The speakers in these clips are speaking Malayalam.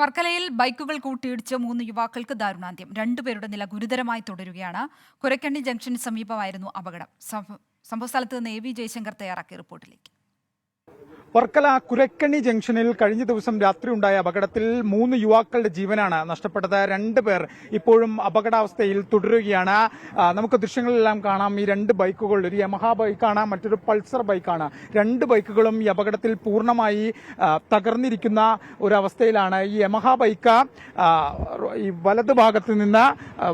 വർക്കലയിൽ ബൈക്കുകൾ കൂട്ടിയിടിച്ച് മൂന്ന് യുവാക്കൾക്ക് ദാരുണാന്ത്യം. രണ്ടുപേരുടെ നില ഗുരുതരമായി തുടരുകയാണ്. കുരക്കണ്ണി ജംഗ്ഷന് സമീപമായിരുന്നു അപകടം. സംഭ- സംഭവസ്ഥലത്ത് നിന്ന് എ വി ജയശങ്കർ തയ്യാറാക്കിയ റിപ്പോർട്ടിലേക്ക്. വർക്കല കുരക്കണ്ണി ജംഗ്ഷനിൽ കഴിഞ്ഞ ദിവസം രാത്രി ഉണ്ടായ അപകടത്തിൽ മൂന്ന് യുവാക്കളുടെ ജീവനാണ് നഷ്ടപ്പെട്ടത്. രണ്ട് പേർ ഇപ്പോഴും അപകടാവസ്ഥയിൽ തുടരുകയാണ്. നമുക്ക് ദൃശ്യങ്ങളിലെല്ലാം കാണാം. ഈ രണ്ട് ബൈക്കുകൾ ഒരു യമഹ ബൈക്കാണ് മറ്റൊരു പൾസർ ബൈക്കാണ്. രണ്ട് ബൈക്കുകളും ഈ അപകടത്തിൽ പൂർണമായി തകർന്നിരിക്കുന്ന ഒരവസ്ഥയിലാണ്. ഈ യമഹ ബൈക്ക് ഈ വലത് ഭാഗത്ത് നിന്ന്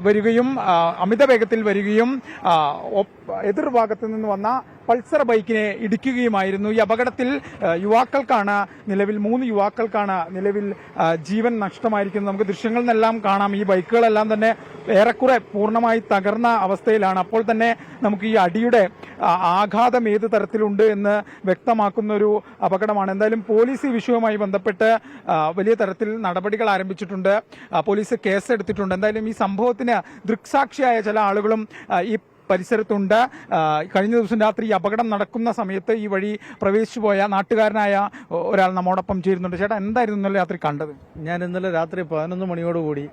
വരികയും അമിത വേഗത്തിൽ വരികയും എതിർഭാഗത്ത് നിന്ന് വന്ന പൾസർ ബൈക്കിനെ ഇടിക്കുകയുമായിരുന്നു. ഈ അപകടത്തിൽ യുവാക്കൾക്കാണ് നിലവിൽ മൂന്ന് യുവാക്കൾക്കാണ് നിലവിൽ ജീവൻ നഷ്ടമായിരിക്കുന്നത്. നമുക്ക് ദൃശ്യങ്ങളിൽ നിന്നെല്ലാം കാണാം. ഈ ബൈക്കുകളെല്ലാം തന്നെ ഏറെക്കുറെ പൂർണമായി തകർന്ന അവസ്ഥയിലാണ്. അപ്പോൾ തന്നെ നമുക്ക് ഈ അടിയുടെ ആഘാതം ഏത് തരത്തിലുണ്ട് എന്ന് വ്യക്തമാക്കുന്ന ഒരു അപകടമാണ്. എന്തായാലും പോലീസ് ഈ വിഷയവുമായി ബന്ധപ്പെട്ട് വലിയ തരത്തിൽ നടപടികൾ ആരംഭിച്ചിട്ടുണ്ട്. പോലീസ് കേസെടുത്തിട്ടുണ്ട്. എന്തായാലും ഈ സംഭവത്തിന് ദൃക്സാക്ഷിയായ ചില ആളുകളും ഈ പരിസരത്തുണ്ട്. കഴിഞ്ഞ ദിവസം രാത്രി അപകടം നടക്കുന്ന സമയത്ത് ഈ വഴി പ്രവേശിച്ചു പോയ നാട്ടുകാരനായ ഒരാൾ നമ്മോടൊപ്പം ചേരുന്നുണ്ട്. ചേട്ടാ എന്തായിരുന്നു ഇന്നലെ രാത്രി കണ്ടത്? ഞാൻ ഇന്നലെ രാത്രി പതിനൊന്ന് മണിയോടുകൂടി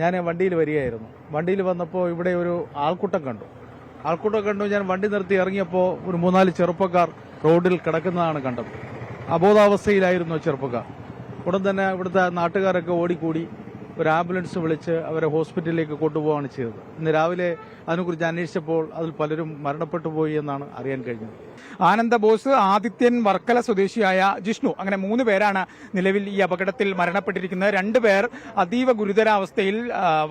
ഞാൻ വണ്ടിയിൽ വരികയായിരുന്നു. വണ്ടിയിൽ വന്നപ്പോൾ ഇവിടെ ഒരു ആൾക്കൂട്ടം കണ്ടു. ആൾക്കൂട്ടം കണ്ടു ഞാൻ വണ്ടി നിർത്തി ഇറങ്ങിയപ്പോൾ ഒരു മൂന്നാൽ ചെറുപ്പക്കാർ റോഡിൽ കിടക്കുന്നതാണ് കണ്ടത്. അബോധാവസ്ഥയിലായിരുന്നു ചെറുപ്പക്കാർ. ഉടൻ തന്നെ ഇവിടുത്തെ നാട്ടുകാരൊക്കെ ഓടിക്കൂടി ഒരു ആംബുലൻസ് വിളിച്ച് അവരെ ഹോസ്പിറ്റലിലേക്ക് കൊണ്ടുപോവുകയാണ് ചെയ്തത്. ഇന്ന് രാവിലെ അതിനെക്കുറിച്ച് അന്വേഷിച്ചപ്പോൾ അതിൽ പലരും മരണപ്പെട്ടു പോയി എന്നാണ് അറിയാൻ കഴിഞ്ഞത്. ആനന്ദ ബോസ് ആദിത്യൻ വർക്കല സ്വദേശിയായ ജിഷ്ണു. അങ്ങനെ മൂന്ന് പേരാണ് നിലവിൽ ഈ അപകടത്തിൽ മരണപ്പെട്ടിരിക്കുന്നത്. രണ്ടുപേർ അതീവ ഗുരുതരാവസ്ഥയിൽ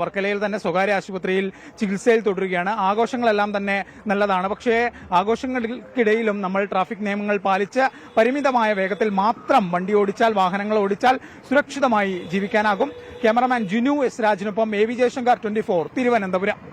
വർക്കലയിൽ തന്നെ സ്വകാര്യ ആശുപത്രിയിൽ ചികിത്സയിൽ തുടരുകയാണ്. ആഘോഷങ്ങളെല്ലാം തന്നെ നല്ലതാണ്. പക്ഷേ ആഘോഷങ്ങൾക്കിടയിലും നമ്മൾ ട്രാഫിക് നിയമങ്ങൾ പാലിച്ച് പരിമിതമായ വേഗത്തിൽ മാത്രം വണ്ടി ഓടിച്ചാൽ വാഹനങ്ങൾ ഓടിച്ചാൽ സുരക്ഷിതമായി ജീവിക്കാനാകും. Cameraman Jinu S രാജിനൊപ്പം A V Jayashankar twenty four Thiruvananthapuram.